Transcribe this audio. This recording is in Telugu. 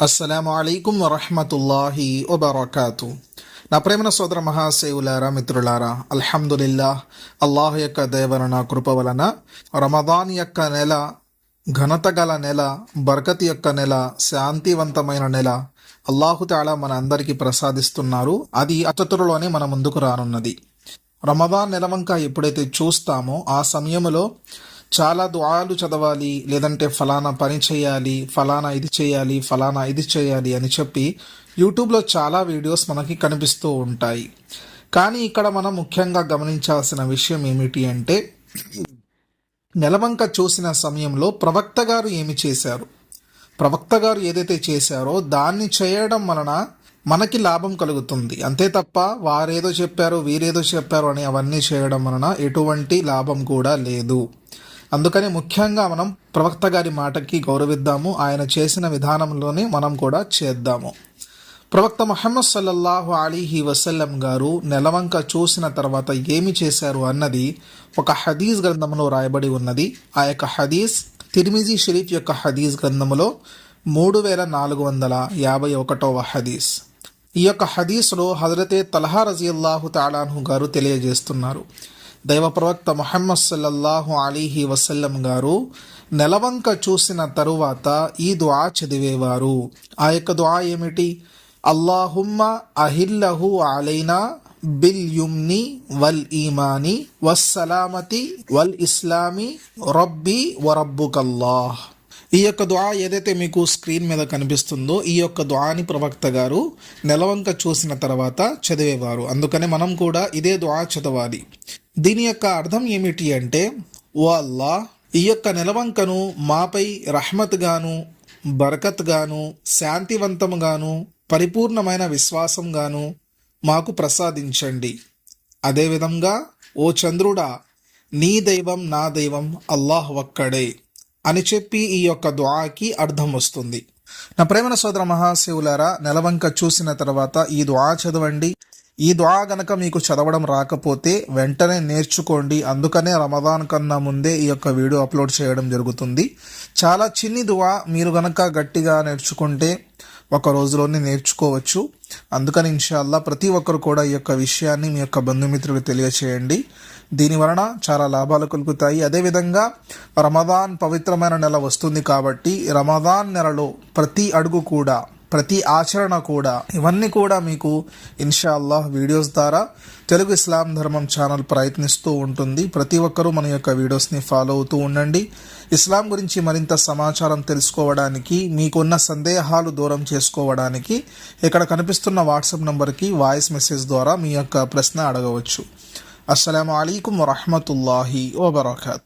అస్సలం అయికం వరహమతుల్లాహి వబర్కాతు. నా ప్రేమన సోదర మహాసేవులారా మిత్రులారా అల్హమ్దులిల్లా అల్లాహ్ యొక్క దేవరణ కృప వలన రమదాన్ యొక్క నెల ఘనత గల నెల బర్కత్ యొక్క నెల శాంతివంతమైన నెల అల్లాహు తాలా మన అందరికీ ప్రసాదిస్తున్నారు. అది అచతురులోనే మన ముందుకు రానున్నది. రమదాన్ నెలవంక ఎప్పుడైతే చూస్తామో ఆ సమయంలో చాలా దుఆలు చదవాలి లేదంటే ఫలానా పని చేయాలి ఫలానా ఇది చేయాలి ఫలానా ఇది చేయాలి అని చెప్పి యూట్యూబ్లో చాలా వీడియోస్ మనకి కనిపిస్తూ ఉంటాయి. కానీ ఇక్కడ మనం ముఖ్యంగా గమనించాల్సిన విషయం ఏమిటి అంటే నెలవంక చూసిన సమయంలో ప్రవక్త గారు ఏమి చేశారు? ప్రవక్త గారు ఏదైతే చేశారో దాన్ని చేయడం వలన మనకి లాభం కలుగుతుంది. అంతే తప్ప వారేదో చెప్పారు వీరేదో చెప్పారు అని అవన్నీ చేయడం వలన ఎటువంటి లాభం కూడా లేదు. అందుకని ముఖ్యంగా మనం ప్రవక్త గారి మాటకి గౌరవిద్దాము. ఆయన చేసిన విధానంలోనే మనం కూడా చేద్దాము. ప్రవక్త మహమ్మద్ సల్లల్లాహు అలీహి వసల్లం గారు నెలవంక చూసిన తర్వాత ఏమి చేశారు అన్నది ఒక హదీస్ గ్రంథంలో రాయబడి ఉన్నది. ఆ యొక్క హదీస్ తిరిమిజీ షరీఫ్ యొక్క హదీస్ గ్రంథములో మూడు వేల నాలుగు వందల యాభై ఒకటవ హదీస్. ఈ యొక్క హదీస్లో హజరతే తలహా రజియల్లాహు తాలాను గారు తెలియజేస్తున్నారు. దైవ ప్రవక్త మొహమ్మద్ సల్లల్లాహు అలీహి వసల్లం గారు నెలవంక చూసిన తరువాత ఈ దుఆ చదివేవారు. ఆ యొక్క దుఆ ఏమిటి? అల్లాహుమ్మ అహిల్లహు అలైనా బిల్ యుమ్ని వల్ ఈమాని వస్సలామతి వల్ ఇస్లామి రబ్బీ వరబ్బుకల్లాహ్. ఈ యొక్క దుఆ ఏదైతే మీకు స్క్రీన్ మీద కనిపిస్తుందో ఈ యొక్క దుఆని ప్రవక్త గారు నెలవంక చూసిన తర్వాత చదివేవారు. అందుకని మనం కూడా ఇదే దుఆ చదవాలి. దీని యొక్క అర్థం ఏమిటి అంటే ఓ అల్లా ఈ యొక్క నెలవంకను మాపై రహ్మత్ గాను బరకత్ గాను శాంతివంతముగాను పరిపూర్ణమైన విశ్వాసం గాను మాకు ప్రసాదించండి. అదేవిధంగా ఓ చంద్రుడా నీ దైవం నా దైవం అల్లాహ్ ఒక్కడే అని చెప్పి ఈ యొక్క దుఆకి అర్థం వస్తుంది. నా ప్రేమన సోదర మహాశివులారా నెలవంక చూసిన తర్వాత ఈ దుఆ చదవండి. ఈ దుఆ గనక మీకు చదవడం రాకపోతే వెంటనే నేర్చుకోండి. అందుకనే రమదాన్ కన్నా ముందే ఈ యొక్క వీడియో అప్లోడ్ చేయడం జరుగుతుంది. చాలా చిన్ని దువా మీరు గనక గట్టిగా నేర్చుకుంటే ఒక రోజులోనే నేర్చుకోవచ్చు. అందుకని ఇన్షాల్లా ప్రతి ఒక్కరు కూడా ఈ యొక్క విషయాన్ని మీ యొక్క బంధుమిత్రులకు తెలియచేయండి. దీని వలన చాలా లాభాలు కలుగుతాయి. అదేవిధంగా రమదాన్ పవిత్రమైన నెల వస్తుంది కాబట్టి రమదాన్ నెలలో ప్రతి అడుగు కూడా ప్రతి ఆచరణ కూడా ఇవన్నీ కూడా మీకు ఇన్షా వీడియోస్ ద్వారా తెలుగు ఇస్లాం ధర్మం ఛానల్ ప్రయత్నిస్తూ ఉంటుంది. ప్రతి ఒక్కరూ మన యొక్క వీడియోస్ని ఫాలో అవుతూ ఉండండి. ఇస్లాం గురించి మరింత సమాచారం తెలుసుకోవడానికి మీకున్న సందేహాలు దూరం చేసుకోవడానికి ఇక్కడ కనిపిస్తున్న వాట్సాప్ నంబర్కి వాయిస్ మెసేజ్ ద్వారా మీ యొక్క ప్రశ్న అడగవచ్చు. అస్సలం అయికం వరహమతుల్లాహి వబర్కాతు.